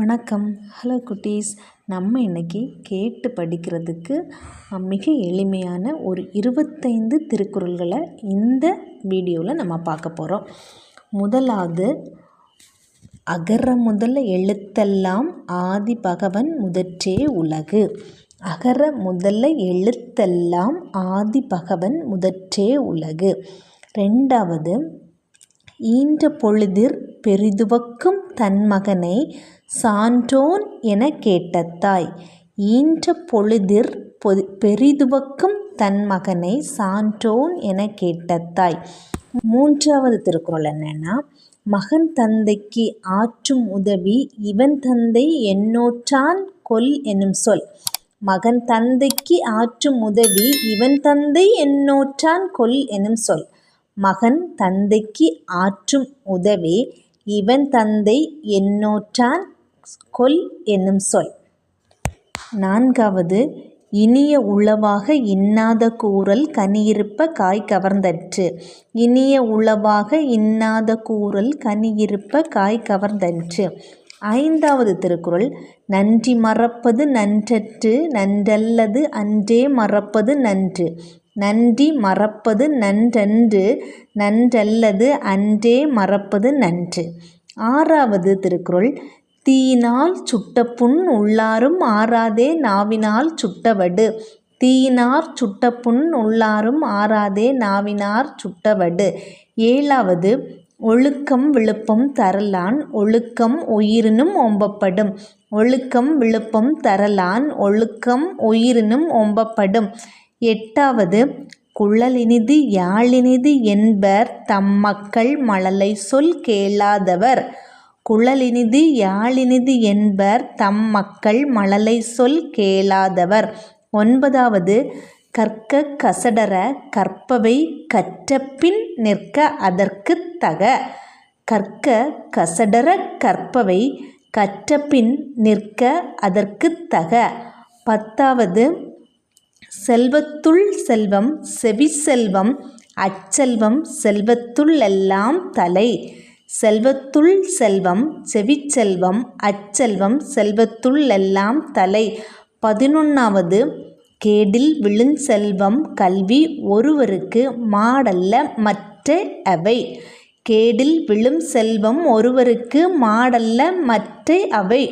வணக்கம். ஹலோ குட்டீஸ். நம்ம இன்றைக்கி கேட்டு படிக்கிறதுக்கு மிக எளிமையான ஒரு இருபத்தைந்து திருக்குறள்களை இந்த வீடியோவில் நம்ம பார்க்க போகிறோம் முதலாவது அகர முதல எழுத்தெல்லாம் ஆதி பகவன் முதற்றே உலகு. அகர முதல்ல எழுத்தெல்லாம் ஆதி பகவன் முதற்றே உலகு. ரெண்டாவது ஈன்ற பொழுதிற் பெரிதுவக்கும் தன் மகனை சான்றோன் என கேட்ட தாய் ஈன்ற பொழுதிற் பொது பெரிதுவக்கும் தன் மகனை சான்றோன் என கேட்ட தாய் மூன்றாவது திருக்குறள் என்னென்னா மகன் தந்தைக்கு ஆற்றும் உதவி இவன் தந்தை என்னோற்றான் கொல் எனும் சொல். மகன் தந்தைக்கு ஆற்றும் உதவி இவன் தந்தை என்னோற்றான் கொல் எனும் சொல். மகன் தந்தைக்கு ஆற்றும் உதவி இவன் தந்தை என்னோற்றான். கொல் என்னும் சொல். நான்காவது இனிய உளவாக இன்னாத கூறல் கனியிருப்ப காய் கவர்ந்தற்று. இனிய உளவாக இன்னாத கூறல் கனியிருப்ப காய் கவர்ந்தற்று. ஐந்தாவது திருக்குறள் நன்றி மறப்பது நன்றற்று நன்றல்லது அன்றே மறப்பது நன்று. நன்றி மறப்பது நன்றன்று நன்றல்லது அன்றே மறப்பது நன்று. ஆறாவது திருக்குறள் தீயினால் சுட்ட உள்ளாரும் ஆறாதே நாவினால் சுட்டவடு. தீயினார் சுட்ட உள்ளாரும் ஆறாதே நாவினார் சுட்டவடு. ஏழாவது ஒழுக்கம் விழுப்பம் தரலான் ஒழுக்கம் உயிரினும் ஒம்பப்படும் ஒழுக்கம் விழுப்பம் தரலான் ஒழுக்கம் உயிரினும் ஒம்பப்படும் எட்டாவது குழலினிது யாழினிது என்பர் தம் மக்கள் மழலை சொல் கேளாதவர். குழலினிது யாழினிது என்பர் தம் மக்கள் மழலை சொல் கேளாதவர். ஒன்பதாவது கற்க கசடர கற்பவை கற்றபின் நிற்க அதற்கு தக. கற்க கசடர கற்பவை கற்றபின் நிற்க அதற்கு தக. பத்தாவது செல்வத்துள் செல்வம் செவி செல்வம் அச்செல்வம் செல்வத்துள் எல்லாம் தலை. செல்வத்துள் செல்வம் செவிச்செல்வம் அச்செல்வம் செல்வத்துள் எல்லாம் தலை. பதினொன்றாவது கேடில் விழுஞ்செல்வம் கல்வி ஒருவருக்கு மாடல்ல மற்ற அவை. கேடில் விழும் செல்வம் ஒருவருக்கு மாடல்ல மற்ற அவை.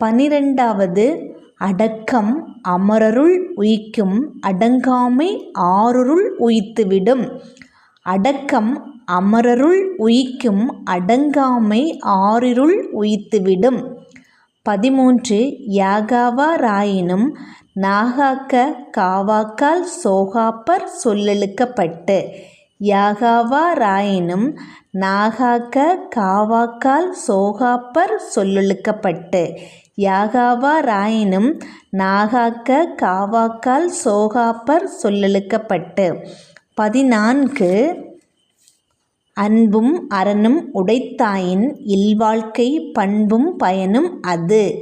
பனிரெண்டாவது அடக்கம் அமரருள் உயிக்கும் அடங்காமை ஆருருள் உயித்துவிடும். அடக்கம் அமரருள் உயிக்கும் அடங்காமை ஆறிருள் உயித்துவிடும். பதிமூன்று யாகாவாராயினும் நாகாக்க காவாக்கால் சோகாப்பர் சொல்லெழுக்கப்பட்டு. யாகாவா ராயினும் நாகாக்க காவாக்கால் சோகாப்பர் சொல்லெழுக்கப்பட்டு யாகாவாராயினும் நாகாக்க காவாக்கால் சோகாப்பர் சொல்லெழுக்கப்பட்டு. பதினான்கு அன்பும் அறனும் உடைத்தாயின் இல்வாழ்க்கை பண்பும் பயனும் அது.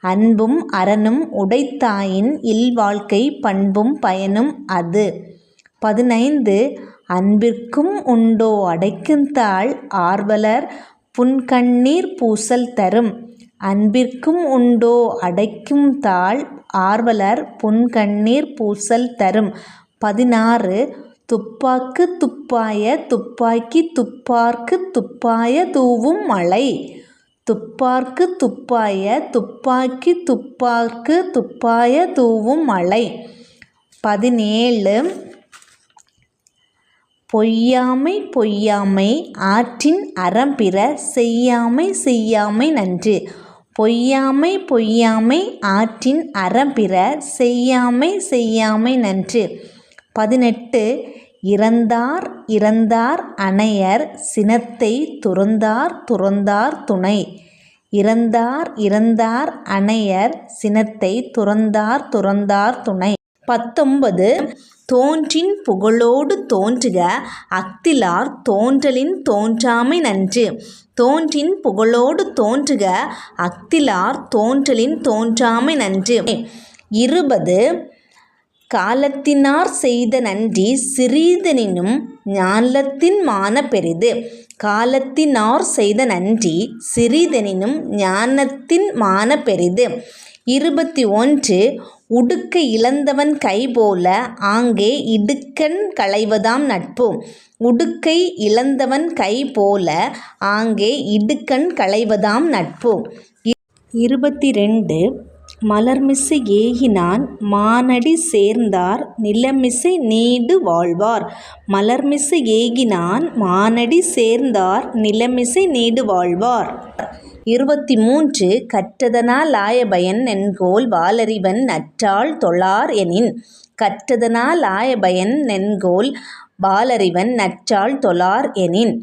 அன்பும் அறனும் உடைத்தாயின் இல்வாழ்க்கை பண்பும் பயனும் அது. பதினைந்து அன்பிற்கும் உண்டோ அடைக்குந்தாள் ஆர்வலர் புன்கண்ணீர் பூசல் தரும். அன்பிற்கும் உண்டோ அடைக்கும் தாள் ஆர்வலர் புன்கண்ணீர் பூசல் தரும். பதினாறு துப்பாக்கு துப்பாய துப்பாக்கி துப்பார்க்கு துப்பாய தூவும் மழை. துப்பார்க்கு துப்பாய துப்பாக்கி துப்பார்க்கு துப்பாய தூவும் மழை. பதினேழு பொய்யாமை பொய்யாமை ஆற்றின் அறம்பிற செய்யாமை செய்யாமை நன்று. பொய்யாமை பொய்யாமை ஆற்றின் அறம்பிற செய்யாமை செய்யாமை நன்று. பதினெட்டு. இறந்தார் இறந்தார் அணையர் சினத்தை துறந்தார் துறந்தார் துணை. இறந்தார் இறந்தார் அணையர் சினத்தை துறந்தார் துறந்தார் துணை. பத்தொன்பது தோன்றின் புகழோடு தோன்றுக அக்திலார் தோன்றலின் தோன்றாமை நன்று. தோன்றின் புகழோடு தோன்றுக அக்திலார் தோன்றலின் தோன்றாமை நன்று. இருபது காலத்தினார் செய்த நன்றி சிறிதனினும் ஞானத்தின் மான பெரிது. காலத்தினார் செய்த நன்றி சிறிதனினும் ஞானத்தின் மான பெரிது. இருபத்தி ஒன்று உடுக்க இழந்தவன் கைபோல ஆங்கே இடுக்கண் களைவதாம் நட்பு உடுக்கை இழந்தவன் கைபோல ஆங்கே இடுக்கண் களைவதாம் நட்பு இருபத்தி ரெண்டு மலர்மிசை ஏகினான் மானடி சேர்ந்தார் நிலமிசை நீடு வாழ்வார். மலர்மிசை ஏகினான் மானடி சேர்ந்தார் நிலமிசை நீடு வாழ்வார். இருபத்தி மூன்று கற்றதனால் ஆயபயன் என்கோல் வாலறிவன் நற்றாள் தொழார் எனின் கற்றதனால் ஆயபயன் என்கோல் வாலறிவன் நற்றாள் தொழார் எனின்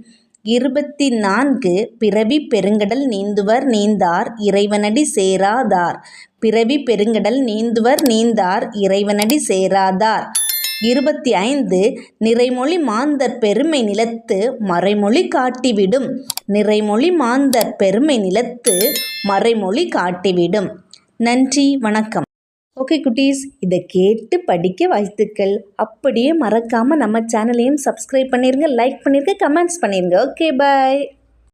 இருபத்தி நான்கு பிறவி பெருங்கடல் நீந்துவர் நீந்தார் இறைவனடி சேராதார் பிறவி பெருங்கடல் நீந்துவர் நீந்தார் இறைவனடி சேராதார். இருபத்தி ஐந்து நிறைமொழி மாந்தர் பெருமை நிலத்து மறைமொழி காட்டிவிடும். நிறைமொழி மாந்தர் பெருமை நிலத்து மறைமொழி காட்டிவிடும். நன்றி வணக்கம். ஓகே குட்டீஸ் இதை கேட்டு படிக்க வாழ்த்துக்கள். அப்படியே மறக்காமல் நம்ம சேனலையும் சப்ஸ்கிரைப் பண்ணிடுங்க லைக் பண்ணிடுங்க கமெண்ட்ஸ் பண்ணிடுங்க ஓகே பாய்.